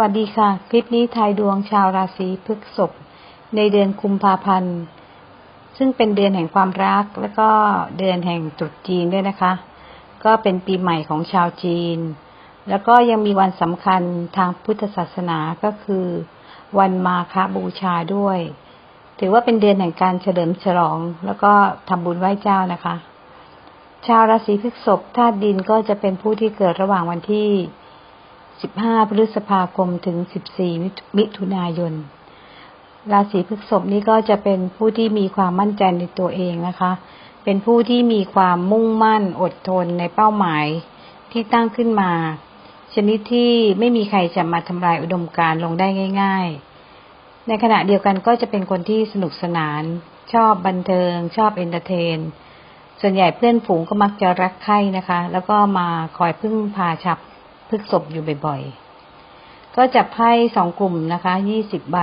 วัสดีค่ะ คลิปนี้ทายดวงชาวราศีพฤษภในเดือนกุมภาพันธ์ ซึ่งเป็นเดือนแห่งความรัก และก็เดือนแห่งตรุษจีนด้วยนะคะ ก็เป็นปีใหม่ของชาวจีน แล้วก็ยังมีวันสำคัญทางพุทธศาสนาก็คือ วันมาฆบูชาด้วย ถือว่าเป็นเดือนแห่งการเฉลิมฉลอง แล้วก็ทำบุญไหว้เจ้านะคะ ชาวราศีพฤษภธาตุดินก็จะเป็นผู้ที่เกิดระหว่างวันที่ 15 พฤษภาคมถึง 14 มิถุนายน ราศีพฤษภนี้ก็จะเป็นผู้ที่มีความมั่นใจในตัวเองนะคะ เป็นผู้ที่มีความมุ่งมั่นอดทนในเป้าหมายที่ตั้งขึ้นมา ชนิดที่ไม่มีใครจะมาทำลายอุดมการณ์ลงได้ง่าย ๆ ในขณะเดียวกันก็จะเป็นคนที่สนุกสนาน ชอบบันเทิง ชอบเอนเตอร์เทนส่วนใหญ่เพื่อนฝูงก็มักจะรักใคร่นะคะ แล้วก็มาคอยพึ่งพาฉับ ฤกษบอยู่บ่อยๆ ก็จับไพ่สองกลุ่มนะคะยี่สิบใบ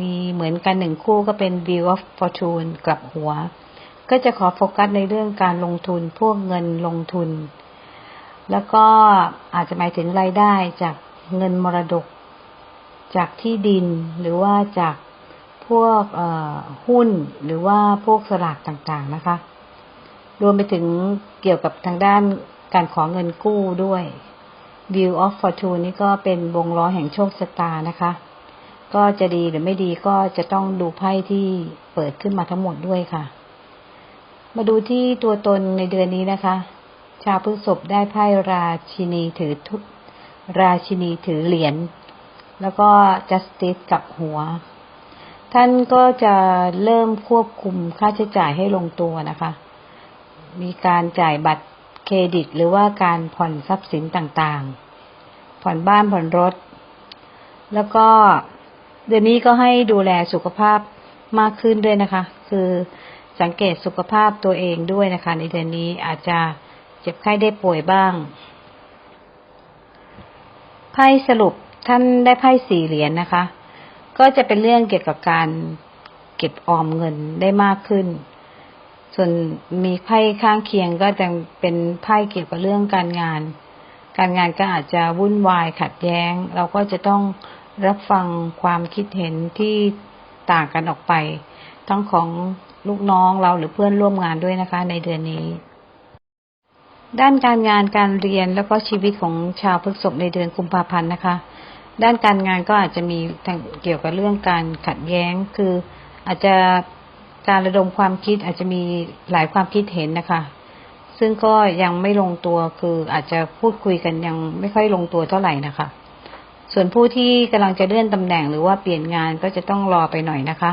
มีเหมือนกันหนึ่งคู่ก็เป็น View of Fortune กลับหัว ก็จะขอโฟกัสในเรื่องการลงทุนพวกเงินลงทุน แล้วก็อาจจะหมายถึงรายได้จากเงินมรดก จากที่ดินหรือว่าจากพวกหุ้นหรือว่าพวกสลากต่างๆนะคะ รวมไปถึงเกี่ยวกับทางด้านการขอเงินกู้ด้วย View of Fortune นี่ก็เป็นวงล้อแห่งโชคชะตานะคะ ก็จะดีหรือไม่ดีก็จะต้องดูไพ่ที่เปิดขึ้นมาทั้งหมดด้วยค่ะ มาดูที่ตัวตนในเดือนนี้นะคะ ชาวพฤษภได้ไพ่ราชินีถือทุกราชินีถือเหรียญแล้วก็ justice กับหัว ท่านก็จะเริ่มควบคุมค่าใช้จ่ายให้ลงตัวนะคะ มีการจ่ายบัตร เครดิต หรือว่าการผ่อนทรัพย์สินต่างๆ ผ่อนบ้านผ่อนรถ แล้วก็เดือนนี้ก็ให้ดูแลสุขภาพมากขึ้นด้วยนะคะ คือสังเกตสุขภาพตัวเองด้วยนะคะ ในเดือนนี้อาจจะเจ็บไข้ได้ป่วยบ้างไพ่สรุปท่านได้ไพ่สี่เหรียญนนะคะ ก็จะเป็นเรื่องเกี่ยวกับการเก็บออมเงินได้มากขึ้น ส่วนมีไพ่ข้างเคียงก็จะเป็นไพ่เกี่ยวกับเรื่องการงาน การงานก็อาจจะวุ่นวายขัดแย้ง เราก็จะต้องรับฟังความคิดเห็นที่ต่างกันออกไป ทั้งของลูกน้องเราหรือเพื่อนร่วมงานด้วยนะคะ ในเดือนนี้ ด้านการงานการเรียนแล้วก็ชีวิตของชาวพฤกษภในเดือนกุมภาพันธ์นะคะ ด้านการงานก็อาจจะมีเกี่ยวกับเรื่องการขัดแย้งคืออาจจะ การระดมความคิดอาจจะมีหลายความคิดเห็นนะคะ ซึ่งก็ยังไม่ลงตัวคืออาจจะพูดคุยกันยังไม่ค่อยลงตัวเท่าไหร่นะคะ ส่วนผู้ที่กำลังจะเลื่อนตำแหน่งหรือว่าเปลี่ยนงานก็จะต้องรอไปหน่อยนะคะ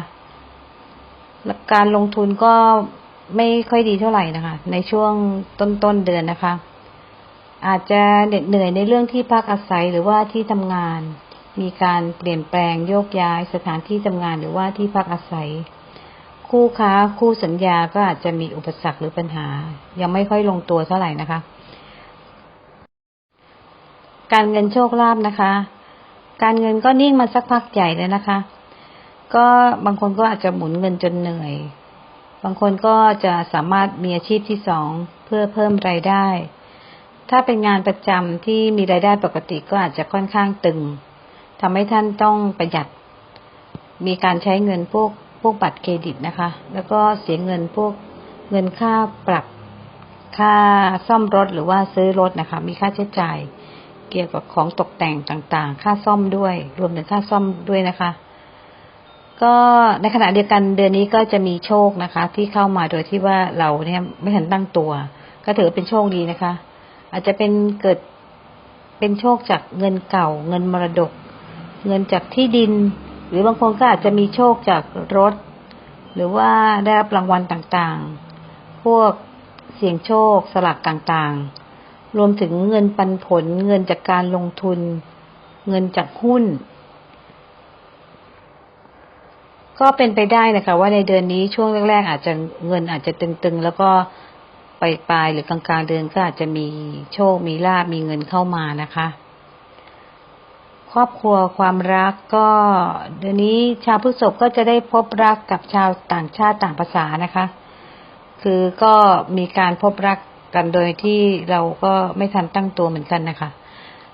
การลงทุนก็ไม่ค่อยดีเท่าไหร่นะคะ ในช่วงต้นๆเดือนนะคะ อาจจะเหน็ดเหนื่อยในเรื่องที่พักอาศัยหรือว่าที่ทำงาน มีการเปลี่ยนแปลงโยกย้ายสถานที่ทำงานหรือว่าที่พักอาศัย คู่ค้าคู่สัญญาก็อาจจะมีอุปสรรคหรือปัญหา ยังไม่ค่อยลงตัวเท่าไหร่นะคะ การเงินโชคลาภนะคะ การเงินก็นิ่งมาสักพักใหญ่เลยนะคะ ก็บางคนก็อาจจะหมุนเงินจนเหนื่อย บางคนก็จะสามารถมีอาชีพที่สองเพื่อเพิ่มรายได้ ถ้าเป็นงานประจำที่มีรายได้ปกติก็อาจจะค่อนข้างตึงทำให้ท่านต้องประหยัด มีการใช้เงินพวก วกบัตรเครดิตนะคะ แล้วก็เสียเงินพวกเงินค่าปรับค่าซ่อมรถหรือว่าซื้อรถนะคะ มีค่าใช้จ่าย เกี่ยวกับของตกแต่งต่างๆ ค่าซ่อมด้วย รวมถึงค่าซ่อมด้วยนะคะ ก็ในขณะเดียวกันเดือนนี้ก็จะมีโชคนะคะ ที่เข้ามาโดยที่ว่าเราเนี่ยไม่ทันตั้งตัว ก็ถือเป็นโชคดีนะคะ อาจจะเป็นเกิดเป็นโชคจากเงินเก่า เงินมรดก เงินจากที่ดิน หรือบางคนก็อาจจะมีโชคจากรถ หรือว่าได้รับรางวัลต่างๆ พวกเสี่ยงโชคสลักต่างๆ รวมถึงเงินปันผล เงินจากการลงทุน เงินจากหุ้น ก็เป็นไปได้นะคะ ว่าในเดือนนี้ช่วงแรกๆ อาจจะเงินอาจจะตึงๆ แล้วก็ไปลายหรือกลางๆเดือนก็อาจจะมีโชคมีลาบมีเงินเข้ามานะคะ ครอบครัวความรักก็เดี๋ยวนี้ชาวพฤษภก็จะได้พบรักกับชาวต่างชาติต่างภาษานะคะ คือก็มีการพบรักกันโดยที่เราก็ไม่ทันตั้งตัวเหมือนกันนะคะ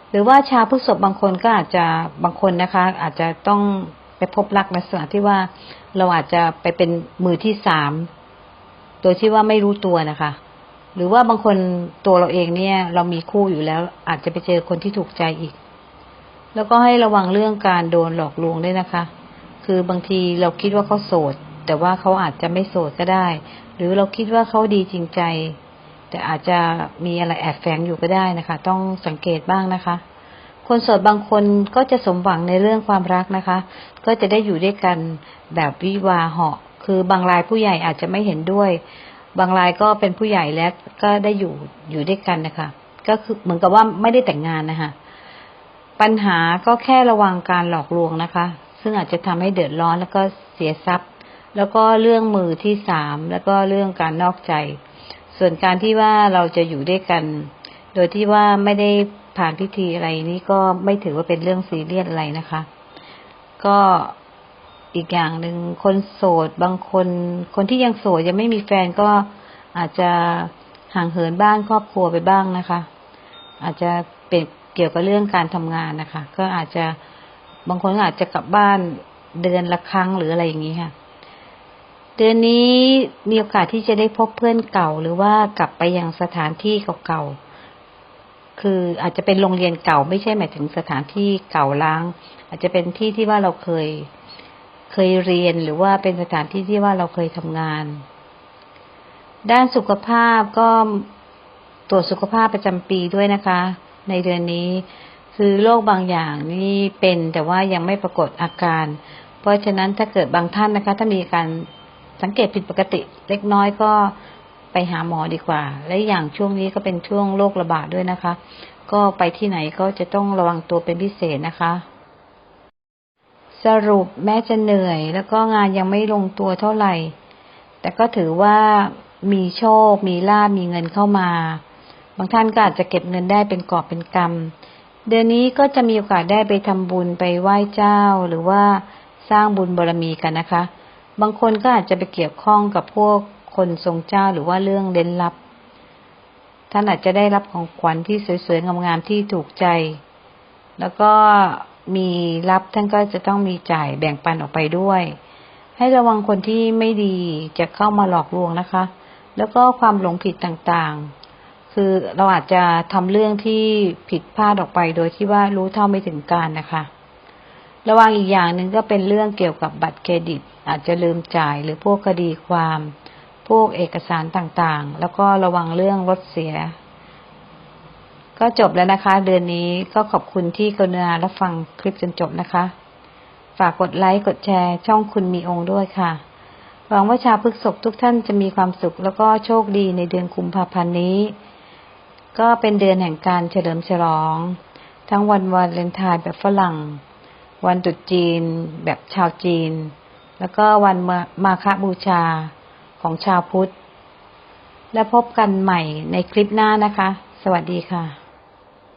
หรือว่าชาวพฤษภบางคนก็อาจจะบางคนนะคะ อาจจะต้องไปพบรักในลักษณะที่ว่าเราอาจจะไปเป็นมือที่สามโดยที่ว่าไม่รู้ตัวนะคะ หรือว่าบางคนตัวเราเองเนี่ย เรามีคู่อยู่แล้ว อาจจะไปเจอคนที่ถูกใจอีก แล้วก็ให้ระวังเรื่องการโดนหลอกลวงด้วยนะคะ คือบางทีเราคิดว่าเขาโสด แต่ว่าเขาอาจจะไม่โสดก็ได้ หรือเราคิดว่าเขาดีจริงใจ แต่อาจจะมีอะไรแอบแฝงอยู่ก็ได้นะคะ ต้องสังเกตบ้างนะคะ คนโสดบางคนก็จะสมหวังในเรื่องความรักนะคะ ก็จะได้อยู่ด้วยกันแบบวิวาเหาะ คือบางรายผู้ใหญ่อาจจะไม่เห็นด้วย บางรายก็เป็นผู้ใหญ่แล้วก็ได้อยู่อยู่ด้วยกันนะคะ ก็คือเหมือนกับว่าไม่ได้แต่งงานนะคะ ปัญหาก็แค่ระวังการหลอกลวงนะคะ ซึ่งอาจจะทำให้เดือดร้อนแล้วก็เสียทรัพย์ แล้วก็เรื่องมือที่สามแล้วก็เรื่องการนอกใจ ส่วนการที่ว่าเราจะอยู่ด้วยกัน โดยที่ว่าไม่ได้ผ่านพิธีอะไรนี่ก็ไม่ถือว่าเป็นเรื่องซีเรียสอะไรนะคะ ก็อีกอย่างหนึ่งคนโสดบางคน คนที่ยังโสดยังไม่มีแฟนก็อาจจะห่างเหินบ้านครอบครัวไปบ้างนะคะ อาจจะเป็น เกี่ยวกับเรื่องการทำงานนะคะ ก็อาจจะบางคนอาจจะกลับบ้านเดือนละครั้งหรืออะไรอย่างนี้ค่ะ เดือนนี้มีโอกาสที่จะได้พบเพื่อนเก่า หรือว่ากลับไปยังสถานที่เก่าๆคืออาจจะเป็นโรงเรียนเก่า ไม่ใช่หมายถึงสถานที่เก่าล้าง อาจจะเป็นที่ที่ว่าเราเคยเคยเรียนหรือว่าเป็นสถานที่ที่ว่าเราเคยทำงาน ด้านสุขภาพก็ตรวจสุขภาพประจำปีด้วยนะคะ ในเดือนนี้ คือโรคบางอย่างนี่เป็นแต่ว่ายังไม่ปรากฏอาการ เพราะฉะนั้นถ้าเกิดบางท่านนะคะ ถ้ามีการสังเกตผิดปกติเล็กน้อยก็ไปหาหมอดีกว่า และอย่างช่วงนี้ก็เป็นช่วงโรคระบาดด้วยนะคะ ก็ไปที่ไหนก็จะต้องระวังตัวเป็นพิเศษนะคะ สรุปแม้จะเหนื่อย แล้วก็งานยังไม่ลงตัวเท่าไหร่ แต่ก็ถือว่ามีโชค มีลาบมีเงินเข้ามา บางท่านก็อาจจะเก็บเงินได้เป็นกอบเป็นกำเดือนนี้ก็จะมีโอกาสได้ไปทำบุญไปไหว้เจ้า หรือว่าสร้างบุญบารรมีกันนะคะ บางคนก็อาจจะไปเกี่ยวข้องกับพวกคนทรงเจ้าหรือว่าเรื่องเล่นลับ ท่านอาจจะได้รับของขวัญที่สวยๆงามๆที่ถูกใจ แล้วก็มีรับท่านก็จะต้องมีจ่ายแบ่งปันออกไปด้วย ให้ระวังคนที่ไม่ดีจะเข้ามาหลอกลวงนะคะ แล้วก็ความหลงผิดต่างๆ คือเราอาจจะทำเรื่องที่ผิดพลาดออกไป โดยที่ว่ารู้เท่าไม่ถึงการนะคะ ระวังอีกอย่างหนึ่งก็เป็นเรื่องเกี่ยวกับบัตรเครดิต อาจจะลืมจ่ายหรือพวกคดีความ พวกเอกสารต่างๆ แล้วก็ระวังเรื่องรถเสีย ก็จบแล้วนะคะ เดือนนี้ก็ขอบคุณที่กรุณารับฟังคลิปจนจบนะคะ ฝากกดไลค์กดแชร์ ช่องคุณมีองค์ด้วยค่ะหวังว่าชาวพฤกษบทุกท่านจะมีความสุขแล้วก็โชคดีในเดือนกุมภาพันธ์นี้ ก็เป็นเดือนแห่งการเฉลิมฉลอง ทั้งวันวาเลนไทน์แบบฝรั่ง วันตรุษจีนแบบชาวจีน แล้วก็วันมาคาบูชาของชาวพุทธ และพบกันใหม่ในคลิปหน้านะคะ สวัสดีค่ะ